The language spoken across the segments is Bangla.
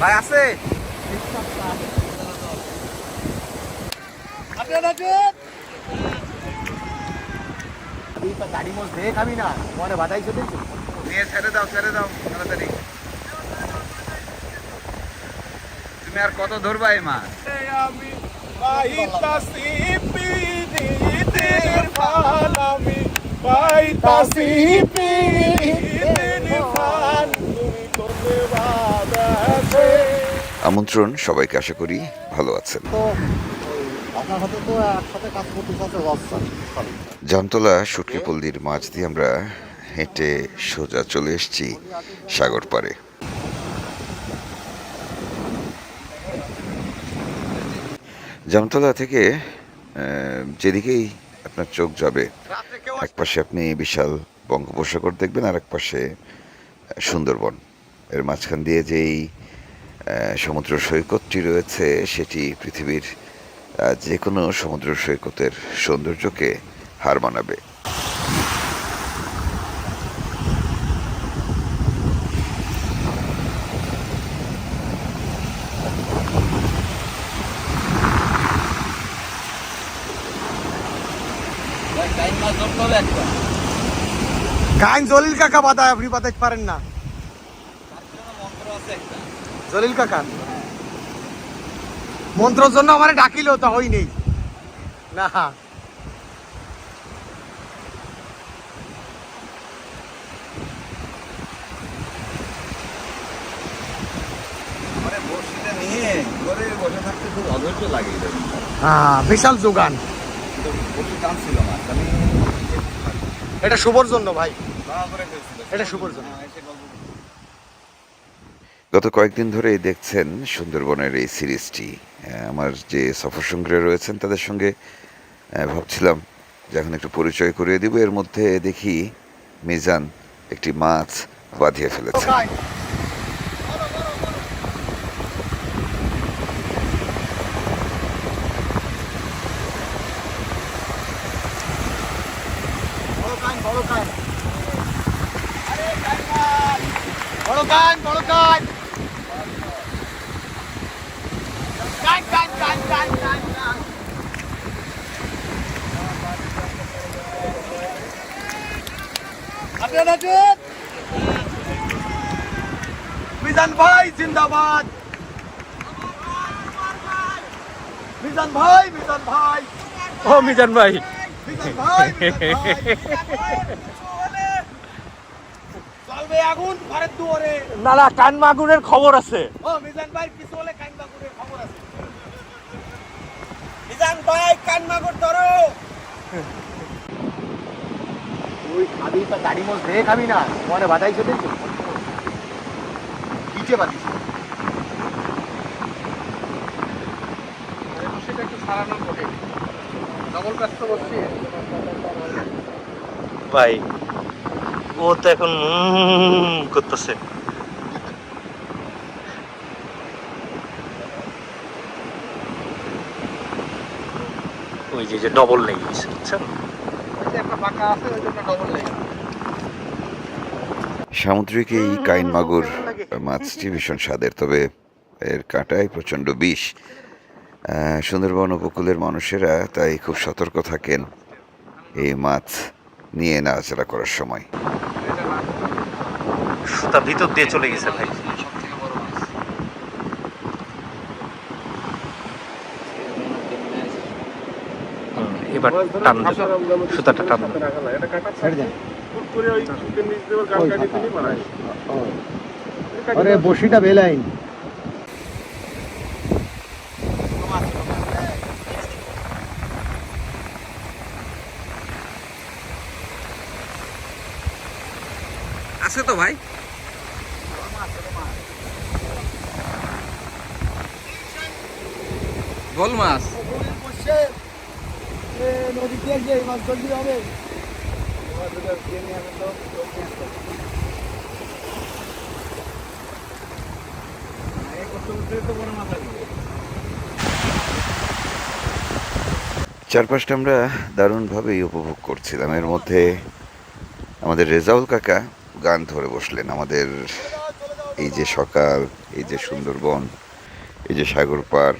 ভাই আছে? গাড়ি মোজ দেখে খাবি না মনে দেখছ? নিয়ে ছেড়ে দাও ছেড়ে দাও তাড়াতাড়ি। তুমি আর কত ধরবা এই মাছ? আমি পাইতাছি পিরিতের ফাল আমি পাইতাছি ফাল। তুমি করতে বাদাছে আমন্ত্রণ সবাইকে আশা করি ভালো আছেন। জামতলা সুটকিপল্লির মাছ দিয়ে আমরা হেঁটে সোজা চলে এসেছি সাগর পাড়ে। জামতলা থেকে যেদিকেই আপনার চোখ যাবে এক পাশে আপনি বিশাল বঙ্গোপসাগর দেখবেন আর এক পাশে সুন্দরবন। এর মাঝখান দিয়ে যেই আহ, সমুদ্র সৈকতটি রয়েছে সেটি পৃথিবীর যে কোনো সমুদ্র সৈকতের সৌন্দর্যকে হার মানাবে। গাইন জলিল কাকা বাধা আপনি বাধাইতে পারেন না। জলিল কাকা। মন্ত্রর জন্য আমার ডাকিলেও তো হই নেই না হ্যাঁ বিশাল যোগান। এটা শুভর জন্য ভাই। এটা শুভর জন্য। গত কয়েকদিন ধরেই দেখছেন সুন্দরবনের এই সিরিজটি। আমার যে সফর সঙ্গীরা রয়েছেন তাদের সঙ্গে ভাবছিলাম যে এখন একটু পরিচয় করিয়ে দিব। এর মধ্যে দেখি মিজান একটি মাছ বাঁধিয়ে ফেলেছে। বড় কান কান কান আপনারা আছেন মিজান ভাই। জিন্দাবাদ মিজান ভাই। মিজান ভাই ও মিজান ভাই। না না কান মাগুরের খবর আছে। ও মিজান ভাই কিছু হলে কাইনবাগুরের খবর আছে। মিজান ভাই কানমাগুর ধরো। তুই খাবি তা গাড়ি মোজ দেখে খাবি না। মনে বাধাইছে দেখছ কিচে বাদিস সেটা একটু সারানো করে। ডবল ব্যস্ত বসছি। ভাই ও তো এখন করতেছে। যে যে ডবল লেগে গেছে বুঝছেন? সামুদ্রিক এই কাইন মাগুর মাছটি ভীষণ স্বাদের তবে এর কাঁটায় প্রচণ্ড বিষ। সুন্দরবন উপকূলের মানুষেরা তাই খুব সতর্ক থাকেন এই মাছ নিয়ে নাড়াচাড়া করার সময়। সুতা ভিতর দিয়ে চলে গেছে ভাই সব থেকে বড় মাছ হুম, এবার টান দেবে সুতাটা টান দেবে। আরে বসিটা বেলাইন। আছে তো ভাই? গোল মাছ। চারপাশটা আমরা দারুণভাবেই উপভোগ করছিলাম। এর মধ্যে আমাদের রেজাউল কাকা গান ধরে বসলেন। আমাদের এই যে সকাল, এই যে সুন্দরবন, এই যে সাগর পার,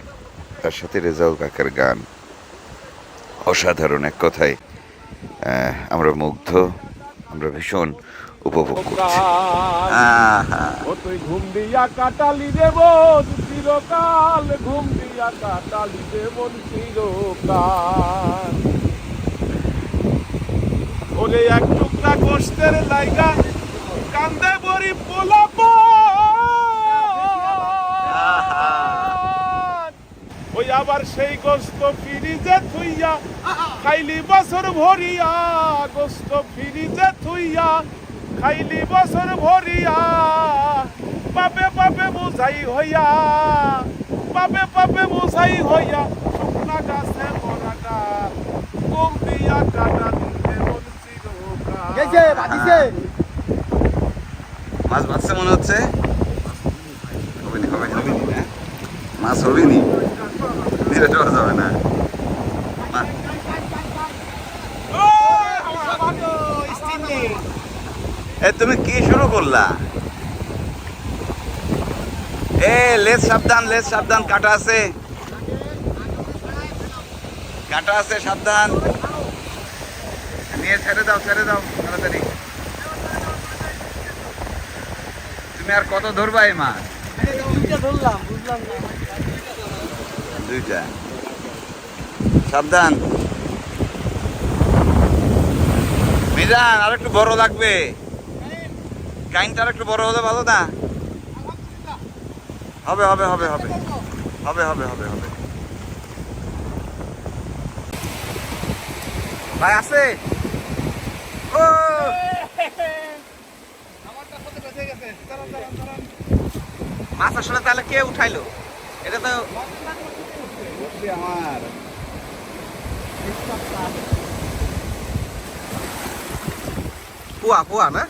তার সাথে রেজাউল কাকার গান। অসাধারণ এক কথায় আমরা মুগ্ধ আমরা ভীষণ উপভোগ করছি। তুই ঘুম দিয়া কাটালি মন চিরকাল ঘুম দিয়া কাটালি মন চিরকাল। ওলে এক টুকরা গোষ্ঠের লাইগা কান্দে বড়ি পোলাপ আবার সেই গোস্ত ফিরিজে থুইয়া খাইলি বছর ভরিয়া গোস্ত ফিরিজে থুইয়া খাইলি বছর ভরিয়া। পাপে পাপে বুঝাই হইয়া পাপে পাপে বোঝাই হইয়া শুকনা গাছে মরা গাছ কম দিয়া কাটা দিতে চিরকাল। মাছ বাঁচছে মনে হচ্ছে? হবে নি হবে না? মাছ হবে নি যাবে না। এ, তুমি কি শুরু করলা? এ, লেজ সাবধান লেজ সাবধান, কাটা আছে। কাটা আছে, সাবধান। নিয়ে ছেড়ে দাও ছেড়ে দাও, তাড়াতাড়ি। তুমি আর কত ধরবা এই মাছ দুইটা। সাবধান। মিজান আর একটু বড় লাগবে। কাইনটা আর একটু বড় হলে ভালো না? হবে হবে হবে হবে। হবে হবে হবে হবে। ভাই আছে? ও! মাছ আসলে তাহলে কে উঠাইলো? এটা তো আমার পুয়া পুয়া না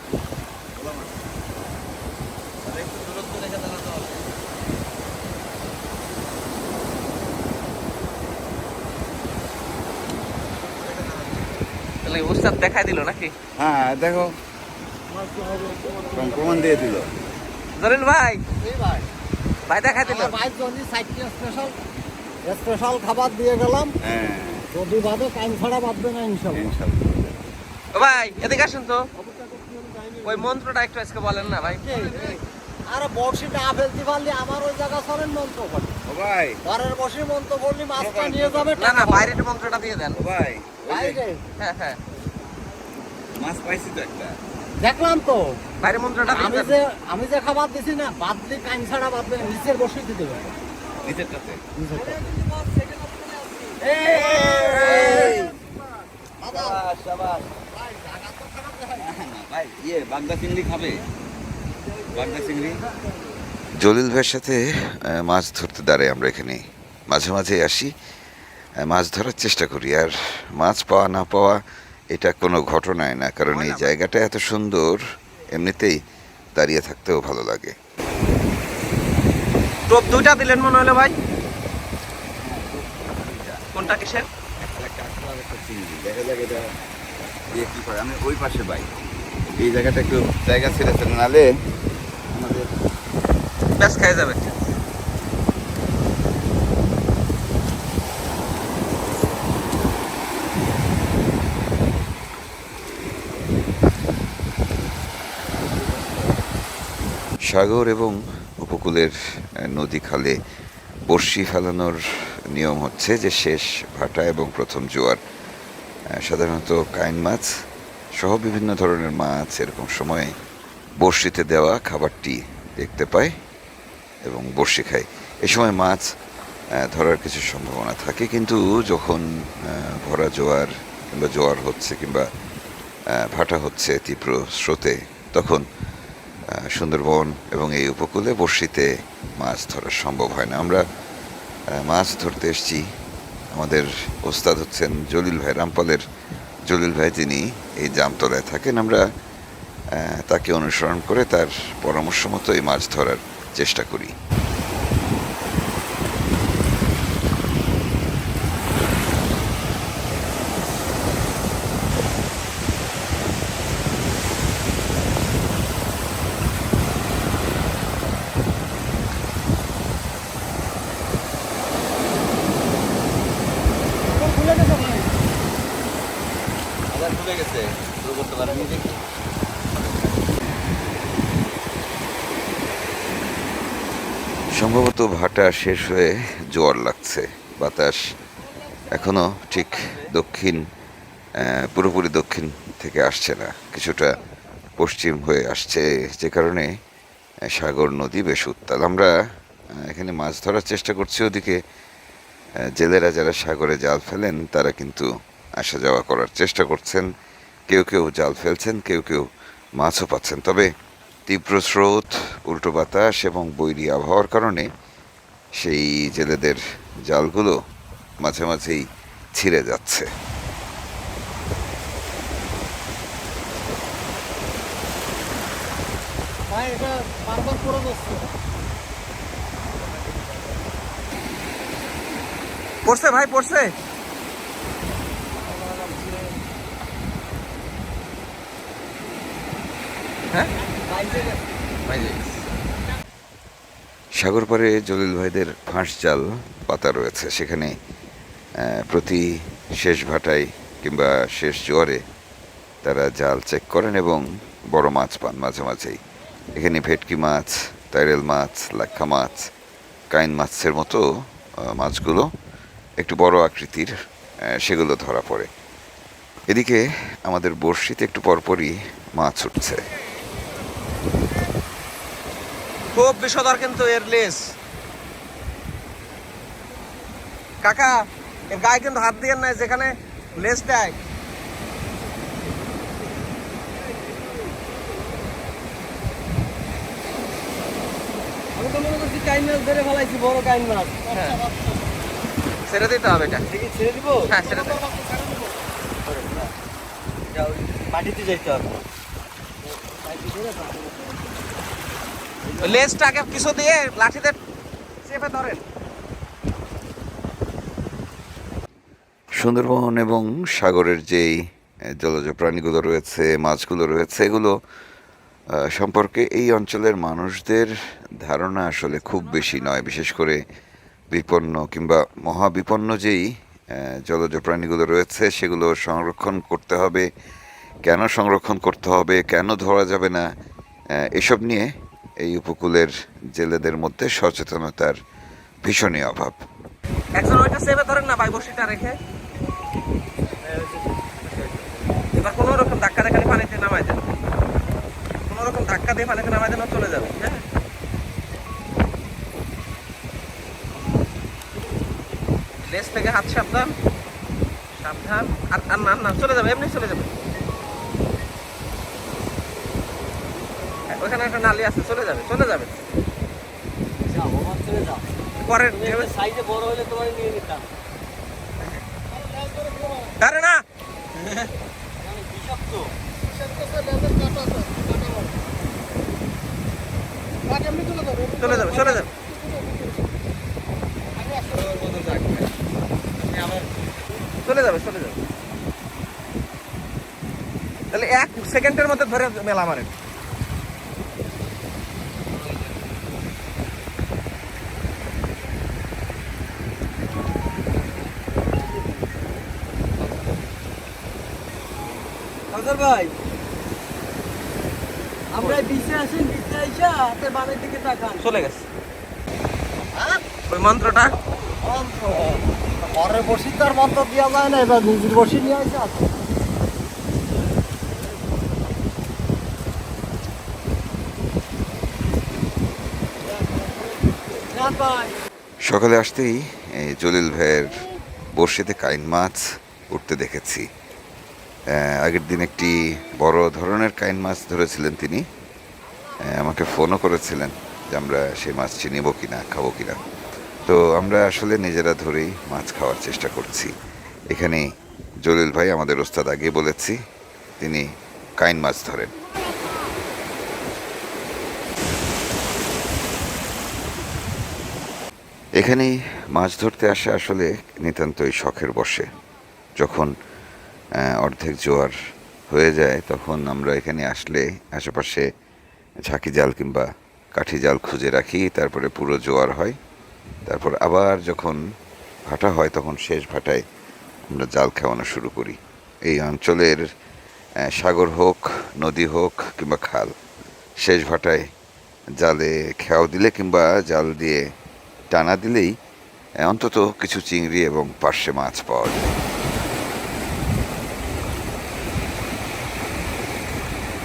তাহলে উস্তাদ দিল নাকি হ্যাঁ দেখো প্রমাণ দিয়ে দিল জরিল ভাই ভাই দেখাই দিল বাইক যদি সাইডকে স্পেশাল স্পেশাল খাবার দিয়ে গেলাম। হ্যাঁ। যদি বাদে ছাড়া বাঁধবে না ইনশাল্লাহ। ইনশাল্লাহ। ভাই এদিকে আসুন তো। ওই মন্ত্রটা একটু আজকে বলেন না ভাই। আরে বড়শিটা ফেলতে পারলি আমার ওই জায়গা সরেন মন্ত্র করে। ভাই। ঘরের বসে মন্ত্র করলি মাছটা নিয়ে যাবে না না বাইরে একটু মন্ত্রটা দিয়ে দেন। ভাই। বাইরে? হ্যাঁ হ্যাঁ। মাছ পাইছি তো একটা। দেখলাম তো। বাইরে মন্ত্রটা আমি যে আমি যে খাবার দিছি না বাদলি কাইন ছাড়া বাঁধবে নিচের বসে দিতে হবে। নিচেরটাতে নিচেরটা। শাবাশ, শাবাশ। ভাই বাগদা চিংড়ি খাবে বাগদা চিংড়ি জলিল ভাইয়ের সাথে মাছ ধরতে দাঁড়াই আমরা এখানে মাঝে মাঝে আসি মাছ ধরার চেষ্টা করি আর মাছ পাওয়া না পাওয়া এটা কোনো ঘটনায় না কারণ এই জায়গাটা এত সুন্দর এমনিতেই দাঁড়িয়ে থাকতেও ভালো লাগে টোপ দুইটা দিলেন মনে হলো ভাই? কোনটা কিসের? দেখা যাক এটা দিয়ে কি করে আমি ওই পাশে এই জায়গাটা একটু জায়গা নালে আমাদের ব্যাস খাই যাবে। সাগর এবং উপকূলের নদী খালে বড়শি ফেলানোর নিয়ম হচ্ছে যে শেষ ভাটা এবং প্রথম জোয়ার। সাধারণত কাইন মাছ সহ বিভিন্ন ধরনের মাছ এরকম সময়ে বড়শিতে দেওয়া খাবারটি দেখতে পায় এবং বড়শি খায়। এ সময় মাছ ধরার কিছু সম্ভাবনা থাকে, কিন্তু যখন ভরা জোয়ার কিংবা জোয়ার হচ্ছে কিংবা ভাটা হচ্ছে তীব্র স্রোতে, তখন সুন্দরবন এবং এই উপকূলে বর্ষিতে মাছ ধরা সম্ভব হয় না। আমরা মাছ ধরতে এসেছি। আমাদের ওস্তাদ হচ্ছেন জলিল ভাই রামপালের। জলিল ভাই তিনি এই জামতলায় থাকেন। আমরা তাকে অনুসরণ করে তার পরামর্শ মতো এই মাছ ধরার চেষ্টা করি। সম্ভবত ভাটা শেষ হয়ে জোয়ার লাগছে। বাতাস এখনও ঠিক দক্ষিণ পুরোপুরি দক্ষিণ থেকে আসছে না। কিছুটা পশ্চিম হয়ে আসছে, যে কারণে সাগর নদী বেশ উত্তাল। আমরা এখানে মাছ ধরার চেষ্টা করছি ওদিকে। জেলেরা যারা সাগরে জাল ফেলেন, তারা কিন্তু আসা যাওয়া করার চেষ্টা করছেন। কেউ কেউ জাল ফেলছেন, কেউ কেউ মাছও পাচ্ছেন। তবে তীব্র স্রোত উল্টো বাতাস এবং বৈরী আবহাওয়ার কারণে সেই জেলেদের জালগুলো মাঝে মাঝেই ছিঁড়ে যাচ্ছে। পড়ছে ভাই পড়ছে। সাগর পাড়ে জলিল ভাইদের ফাঁস জাল, পাতা রয়েছে। সেখানে প্রতি শেষ ভাটায় কিংবা শেষ জোয়ারে তারা জাল চেক করেন এবং বড় মাছ পান মাঝে মাঝেই। এখানে ভেটকি মাছ, তাইরেল মাছ, লাক্ষা মাছ, কাইন মাছের মতো মাছগুলো একটু বড় আকৃতির সেগুলো ধরা পড়ে। এদিকে আমাদের বড়শিতে একটু পরপরই মাছ উঠছে। খুব বিষধর কিন্তু এর লেস কাকা এর গায়ে কিন্তু হাত দিয়ে নাই যেখানে লেস দেয়। আমি তো করছি কাইন মাছ ধরে ফেলাইছি বড় কাইন মাছ। ছেড়ে দিতে হবে এটা। ছেড়ে দিব? হ্যাঁ ছেড়ে দে। মাটিতে যাইতে হবে। লেজটাকে কিছু দিয়ে লাঠিতে চেপে ধরেন। সুন্দরবন এবং সাগরের যেই জলজ প্রাণীগুলো রয়েছে, মাছগুলো রয়েছে, এগুলো সম্পর্কে এই অঞ্চলের মানুষদের ধারণা আসলে খুব বেশি নয়। বিশেষ করে বিপন্ন কিংবা মহাবিপন্ন যেই জলজ প্রাণীগুলো রয়েছে, সেগুলো সংরক্ষণ করতে হবে। কেন সংরক্ষণ করতে হবে, কেন ধরা যাবে না এসব নিয়ে এই উপকূলের জেলেদের মধ্যে সচেতনতার ভীষণই অভাব। ধরেন না এবার ধাক্কা নামাই ধাক্কা দিয়ে চলে যাবে হ্যাঁ। থেকে হাত সাবধান। সাবধান। আর আর না না, চলে যাবে, এমনি চলে যাবে। ওইখানে একটা নালি আছে চলে যাবে চলে যাবে। সাইজে বড় হলে তোমার নিয়ে নিতাম। আরে না! আমি বিষাক্ত। চলে যাবে চলে যাবে। চলে যাবে চলে যাবে। তাহলে এক সেকেন্ডের মধ্যে ধরে মেলা মারেন। কাজল ভাই। আমরা বিচে আসেন বিচে আইসা হাতে বামের দিকে তাকান। চলে গেছে। ওই মন্ত্রটা? ঘরে বসি তার মন্ত্র দেওয়া যায় না এবার নিজের বসি নিয়ে ভাই। সকালে আসতেই এই জলিল ভাইয়ের বড়শিতে কাইন মাছ উঠতে দেখেছি। আগের দিন একটি বড় ধরনের কাইন মাছ ধরেছিলেন তিনি। আমাকে ফোনও করেছিলেন যে আমরা সেই মাছটি নেব কিনা, খাব কিনা। তো আমরা আসলে নিজেরা ধরেই মাছ খাওয়ার চেষ্টা করছি। এখানে জলিল ভাই, আমাদের ওস্তাদ, আগে বলেছি, তিনি কাইন মাছ ধরেন। এখানেই মাছ ধরতে আসা আসলে নিতান্তই শখের বসে। যখন অর্ধেক জোয়ার হয়ে যায়, তখন আমরা এখানে আসলে আশেপাশে ঝাঁকি জাল কিংবা কাঠি জাল খুঁজে রাখি, তারপরে পুরো জোয়ার হয়। তারপর আবার যখন ভাটা হয়, তখন শেষ ভাটায় আমরা জাল খাওয়ানো শুরু করি। এই অঞ্চলের সাগর হোক, নদী হোক কিংবা খাল, শেষ ভাটায় জালে খেয়াও দিলে কিংবা জাল দিয়ে টানা দিলেই অন্তত কিছু চিংড়ি এবং পার্শে মাছ পাওয়া যায়।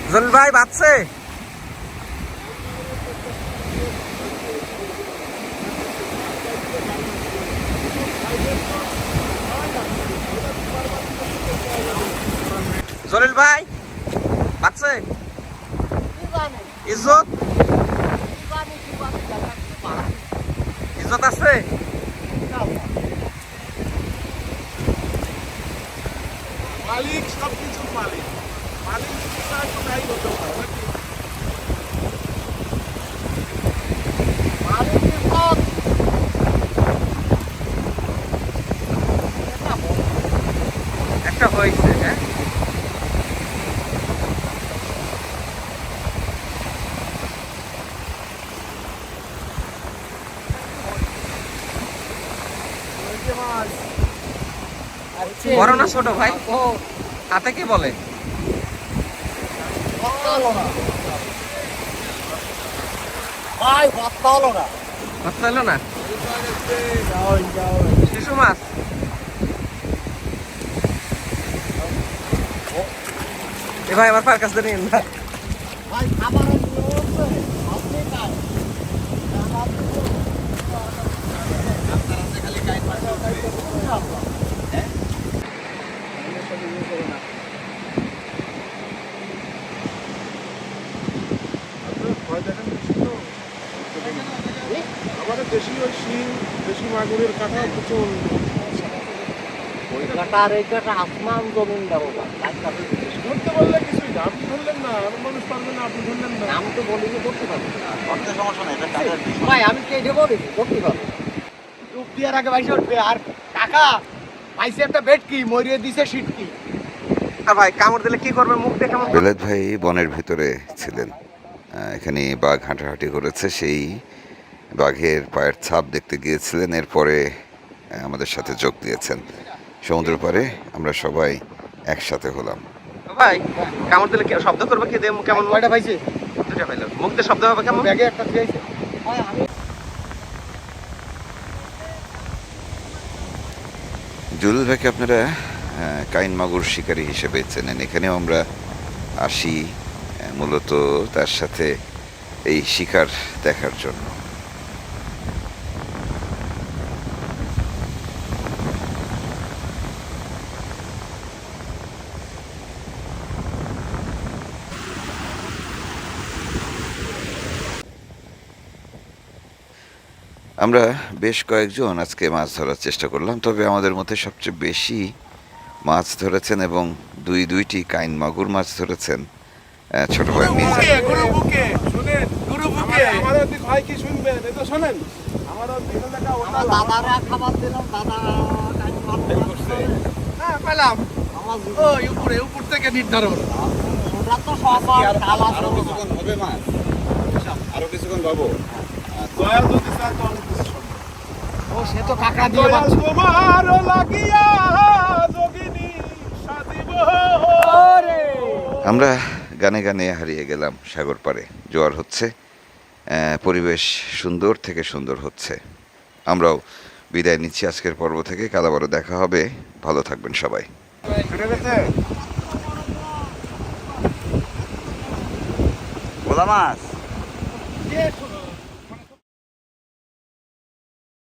জলিল ভাই বাঁচছে জলিল ভাই বাঁচছে ইজ্জত? ইজ্জত আছে? মালিক সব কিছুর মালিক মালিক ছাড়া তো নাই হতে পারে নাকি? একটা হয়েছে হ্যাঁ বড় না ছোট ভাই? হাতে কি বলে? ভাই না শিশু মাছ? এ ভাই, আমার পার কাছ নিন আপনি খান আপনারা ভয় দেখেন বেশি তো? আমাদের দেশি ওই শিং দেশি মাগুরের কাটা প্রচুর। ওই কাটা আর এই কাটা আসমান জমিন। ধরতে বললে কিছুই না আপনি ধরলেন না আর মানুষ পারবে না আপনি ধরলেন না। আমি তো বলি যে করতে পারব অর্থে সমস্যা নেই এটা কাজের ভাই আমি কে দেবো করতে পারব ডুব দেওয়ার আগে ভাইসে উঠবে আর পাইছে একটা বেড কি মরিয়ে দিছে সিট কি? আর ভাই কামড় দিলে কি করবে মুখ দেখে আমার ভাই বনের ভিতরে ছিলেন। এখানে বাঘ হাঁটাহাঁটি করেছে সেই বাঘের পায়ের ছাপ দেখতে গিয়েছিলেন এরপরে আমাদের সাথে যোগ দিয়েছেন। সমুদ্র পাড়ে আমরা সবাই একসাথে হলাম। ভাই কামড় দিলে কি- শব্দ করবে কি কেমন কয়টা পাইছে? দুটা পাইলো। মুখ দিয়ে শব্দ হবে কেমন? ব্যাগে একটা দিয়েছে জুলুল ভাইকে আপনারা কাইন মাগুর শিকারী হিসেবে চেনেন। এখানেও আমরা আসি মূলত তার সাথে এই শিকার দেখার জন্য। আমরা বেশ কয়েকজন আজকে মাছ ধরার চেষ্টা করলাম তবে আমাদের মধ্যে সবচেয়ে বেশি মাছ ধরেছেন এবং দুই দুইটি কাইন মাগুর মাছ ধরেছেন ছোট ভাই মির্জা হ্যাঁ আরও কিছুক্ষণ পাবো দয়াল যদি চায় তো অনেক কিছু শুনবে। ও সে তো কাকা দিয়ে বাঁচছে। তোমার লাগিয়া যোগিনী সাদিব আমরা গানে গানে হারিয়ে গেলাম সাগর পাড়ে। জোয়ার হচ্ছে পরিবেশ সুন্দর থেকে সুন্দর হচ্ছে। আমরাও বিদায় নিচ্ছি আজকের পর্ব থেকে কাল আবারও দেখা হবে। ভালো থাকবেন সবাই। ভোলা মাছ?